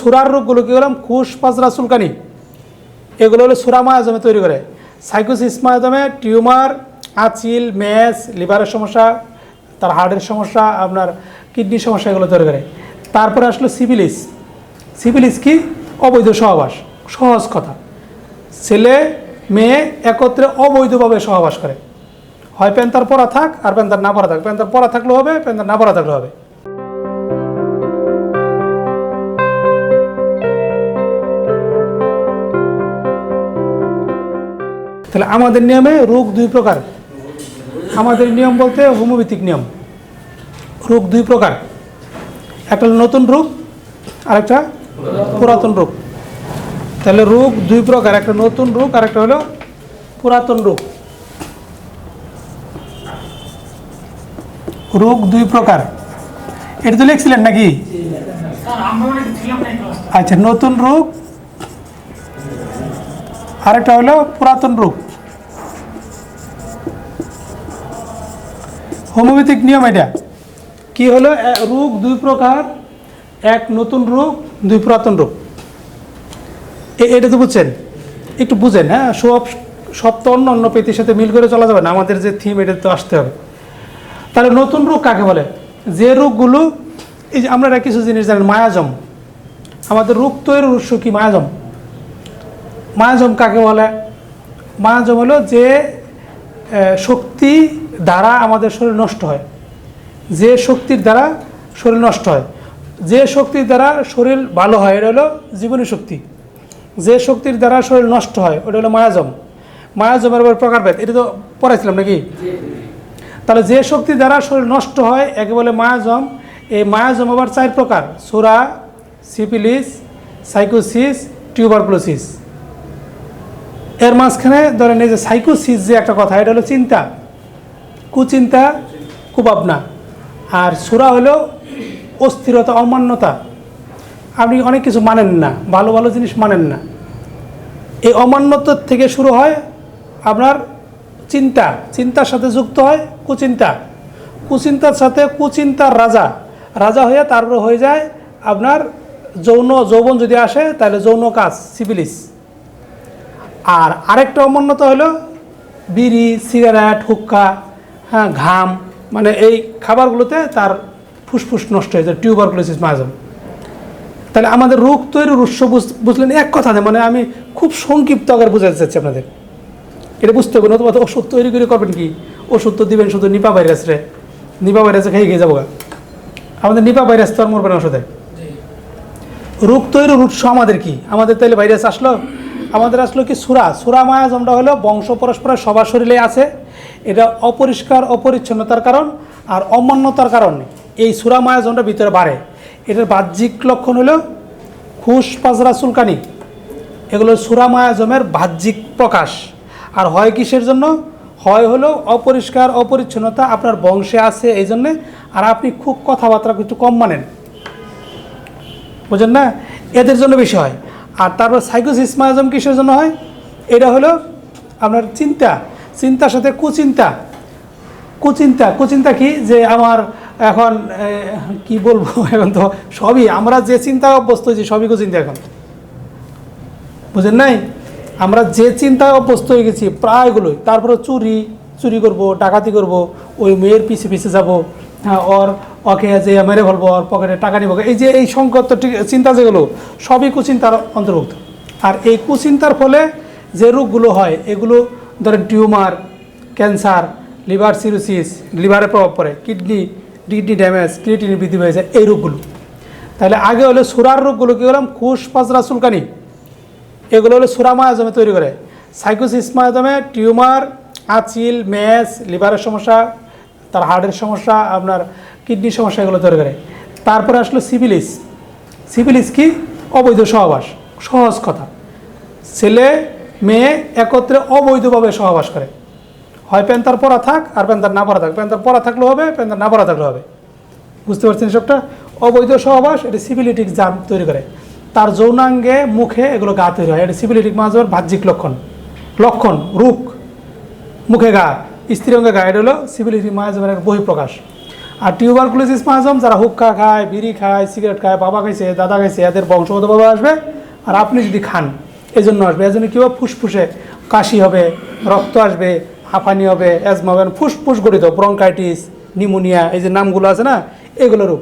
সুরার রোগগুলো কী বললাম? খুশ পাজরা চুলকানি। এগুলো হলো সুরা মায়াজমে তৈরি করে। সাইকোসিস মায়াজমে টিউমার, আচিল ম্যাস লিভারের সমস্যা, তার হার্টের সমস্যা, আপনার কিডনির সমস্যা, এগুলো তৈরি করে। তারপরে আসলো সিভিলিস। সিভিলিস কি? অবৈধ সহবাস। সহজ কথা। ছেলে, মেয়ে একত্রে অবৈধভাবে সহবাস করে। হয় প্যান্তার পরা থাক আর প্যান্তার না পরা থাক। প্যান্তার পরা থাকলেও হবে প্যান্তার না পরা থাকলেও হবে। তাহলে আমাদের নিয়মে রোগ দুই প্রকার। আমাদের নিয়ম বলতে হোমিওপ্যাথিক নিয়ম। রোগ দুই প্রকার। একটা নতুন রোগ আর একটা পুরাতন রোগ। তাহলে রোগ দুই প্রকার একটা নতুন রোগ আর একটা হলো পুরাতন রোগ। রোগ দুই প্রকার। এটা তো লিখছিলেন নাকি? আচ্ছা নতুন রোগ আরেকটা হলো পুরাতন রোগ হোমিওপ্যাথিক নিয়ম এটা। কি হলো? রোগ দুই প্রকার, এক নতুন রোগ দুই পুরাতন রোগ এটা তো বুঝছেন? একটু বুঝেন হ্যাঁ? সব সব তো অন্য অন্য পেতির সাথে মিল করে চলা যাবে না, আমাদের যে থিম এটা তো আসতে হবে। তাহলে নতুন রোগ কাকে বলে? যে রোগগুলো এই যে আপনারা কিছু জিনিস জানেন, মায়াজম। আমাদের রোগ তৈরির উৎস কি মায়াজম? মায়াজম কাকে বলে? মায়াজম হলো যে শক্তি দ্বারা আমাদের শরীর নষ্ট হয়। যে শক্তির দ্বারা শরীর নষ্ট হয়। যে শক্তির দ্বারা শরীর ভালো হয়, এটা হলো জীবনী শক্তি। যে শক্তির দ্বারা শরীর নষ্ট হয়, ওটা হলো মায়াজম। মায়াজমের আবার প্রকারভেদ এটা তো পড়াইছিলাম নাকি? তাহলে যে শক্তি দ্বারা শরীর নষ্ট হয়, একে বলে মায়াজম। এই মায়াজম আবার চার প্রকার। সুরা সিপিলিস সাইকোসিস, টিউবারকুলোসিস। এর মাঝখানে ধরেন এই যে সাইকোসিস যে একটা কথা, এটা হলো চিন্তা। কুচিন্তা, কুভাবনা। আর সুরা হলো অস্থিরতা, অমান্যতা। আপনি অনেক কিছু মানেন না, ভালো ভালো জিনিস মানেন না। এই অমান্যতার থেকে শুরু হয় আপনার চিন্তা। চিন্তার সাথে যুক্ত হয় কুচিন্তা। কুচিন্তার সাথে কুচিন্তার রাজা। রাজা হয়ে তারপর হয়ে যায় আপনার যৌন, যৌবন যদি আসে, তাহলে যৌন কাজ, সিভিলিস। আর আরেকটা অমান্যতা হলো বিড়ি সিগারেট হুক্কা হ্যাঁ ঘাম মানে এই খাবারগুলোতে তার ফুসফুস নষ্ট হয়ে যায় টিউবারকুলোসিস মায়াজম তাহলে আমাদের রোগ তৈরির উৎস বুঝ- বুঝলেন এক কথাতে মানে আমি খুব সংক্ষিপ্ত আকার বুঝাতে চাচ্ছি আপনাদের। এটা বুঝতে হবে নতুবা তো ওষুধ তৈরি করে করবেন কি? ওষুধ তো দিবেন শুধু নিপা ভাইরাস রে। নিপা ভাইরাসে খেয়ে খেয়ে যাব। আমাদের নিপা ভাইরাস তো আর মরবে না ওষুধে। রোগ তৈরির উৎস আমাদের কি? আমাদের তাহলে ভাইরাস আসলো? আমাদের আসলো কি সুরা? সুরা মায়াজমটা হলো বংশ পরস্পর সবার শরীরে আছে। এটা অপরিষ্কার, অপরিচ্ছন্নতার কারণ আর অমান্যতার কারণ এই সুরা মায়াজমটা ভিতরে বাড়ে। এটার বাহ্যিক লক্ষণ হলো খুশ পাজরা চুলকানি। এগুলো সুরা মায়াজমের বাহ্যিক প্রকাশ। আর হয় কিসের জন্য? হয় হলো অপরিষ্কার, অপরিচ্ছন্নতা আপনার বংশে আছে এই জন্যে আর আপনি খুব কথাবার্তা একটু কম মানেন। বুঝেন না? এদের জন্য বেশি হয়। আর তারপর সাইকোসিস মায়াজম কিসের জন্য হয়? এটা হলো আপনার চিন্তা, চিন্তার সাথে কুচিন্তা। কুচিন্তা কুচিন্তা কি? যে আমার এখন কি বলব? এখন তো সবই, আমরা যে চিন্তা অভ্যস্ত হয়েছি, সবই কুচিন্তা এখন। বুঝেন নাই? আমরা যে চিন্তায় অভ্যস্ত হয়ে গেছি, প্রায়গুলোই। তারপরে চুরি চুরি করব, ডাকাতি করব, ওই মেয়ের পিছে পিছে যাব হ্যাঁ ওর ওকে যে মেরে ফেলব, ওর পকেটে টাকা নিব। এই যে এই সংকট চিন্তা যেগুলো, সবই কুচিন্তার অন্তর্ভুক্ত। আর এই কুচিন্তার ফলে যে রোগগুলো হয়, এগুলো ধরেন টিউমার, ক্যান্সার, লিভার সিরোসিস, লিভারে প্রভাব পড়ে, কিডনি কিডনি ড্যামেজ ক্রিয়েটিনি বৃদ্ধি হয়ে যায় এই রোগগুলো। তাহলে আগে হলো সুরার রোগগুলো কী বললাম খুশ পাজরা চুলকানি। এগুলো হলো সুরা মায়াজমে তৈরি করে। সাইকোসিস মায়াজমে টিউমার, আচিল ম্যাস লিভারের সমস্যা, তার হার্টের সমস্যা, আপনার কিডনির সমস্যা এগুলো তৈরি করে। তারপরে আসলো সিভিলিস। সিভিলিস কি? অবৈধ সহবাস। সহজ কথা। ছেলে, মেয়ে একত্রে অবৈধভাবে সহবাস করে। হয় প্যান্তার পরা থাক আর প্যান্তার না পরা থাক। প্যান্তার পরা থাকলেও হবে প্যান্তার না পরা থাকলেও হবে। বুঝতে পারছেন সবটা অবৈধ সহবাস, এটা সিভিলিটিক জাম তৈরি করে। তার যৌনাঙ্গে, মুখে এগুলো গা তৈরি হয়। এটা সিভিলিটিক মাজর বাহ্যিক লক্ষণ। লক্ষণ, রূপ, মুখে গা স্ত্রী অঙ্গে গা। এটা হলো সিভিলিটিক মায়াজমের বহিঃপ্রকাশ। আর টিউবারকুলোসিস মাহাজম যারা হুক্কা খায় বিড়ি খায় সিগারেট খায় বাবা খাইছে দাদা খাইছে এদের বংশগতভাবে আসবে। আর আপনি যদি খান এই জন্য আসবে। এই জন্য কী হবে? ফুসফুসে কাশি হবে রক্ত আসবে হাঁপানি হবে অ্যাজমা হবে ফুসফুস গঠিত ব্রঙ্কাইটিস নিউমোনিয়া এই যে নামগুলো আছে না এগুলো রোগ।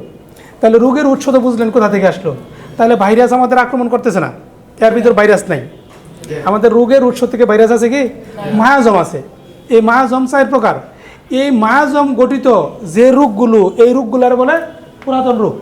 তাহলে রোগের উৎস তো বুঝলেন কোথা থেকে আসলো। তাহলে ভাইরাস আমাদের আক্রমণ করতেছে না। এর ভিতর ভাইরাস নাই। আমাদের রোগের উৎস থেকে ভাইরাস আছে কি? মায়াজম আছে। এই মায়াজম চার প্রকার। এই মায়াজম গঠিত যে রোগগুলো এই রোগগুলোর বলে পুরাতন রোগ।